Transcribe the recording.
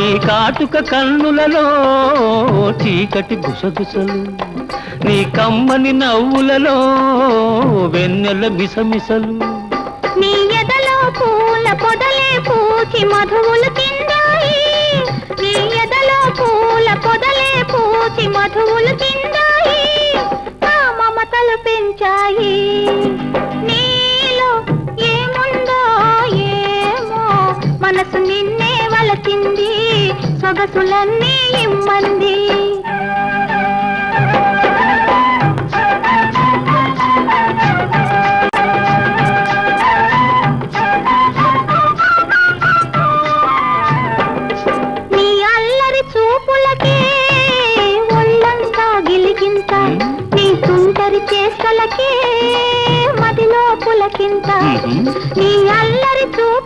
నీ కాటుక కన్నులలో చీకటి గుసగుసలు నీ కమ్మని నవ్వులలో వెన్నెల మిసమిసలు. నీ ఎదలో పూల పొదలే పూచి మధువులు తిందాయి. నీ ఎదలో పూల పొదలే పూచి మధువులు తిందాయి. నా మమతలు పెంచాయి. నీలో ఏముందో ఏమో మనసు నిన్నే వలచింది. సొగసులన్నీ ఇమ్మంది నీ అల్లరి చూపులకే ఒళ్ళంతా గిలిగింత నీ తుంటరి చేష్టలకే మదిలో పులకింత. నీ అల్లరి చూపులకే